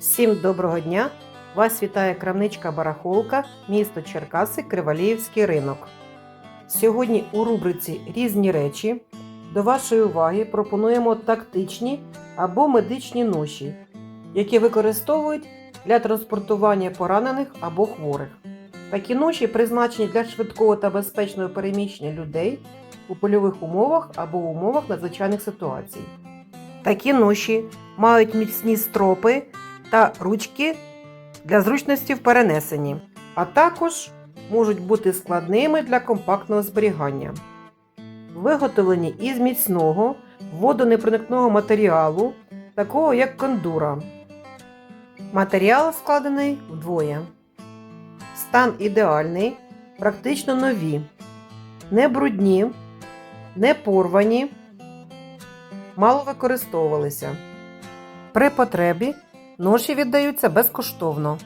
Всім доброго дня! Вас вітає крамничка Барахолка, місто Черкаси, Криваліївський ринок. Сьогодні у рубриці Різні речі до вашої уваги пропонуємо тактичні або медичні ноші, які використовують для транспортування поранених або хворих. Такі ноші призначені для швидкого та безпечного переміщення людей у польових умовах або в умовах надзвичайних ситуацій. Такі ноші мають міцні стропи та ручки для зручності в перенесенні, а також можуть бути складними для компактного зберігання. Виготовлені із міцного водонепроникного матеріалу, такого як кондура. Матеріал складений вдвоє. Стан ідеальний, практично нові, не брудні, не порвані, мало використовувалися. При потребі ноші віддаються безкоштовно.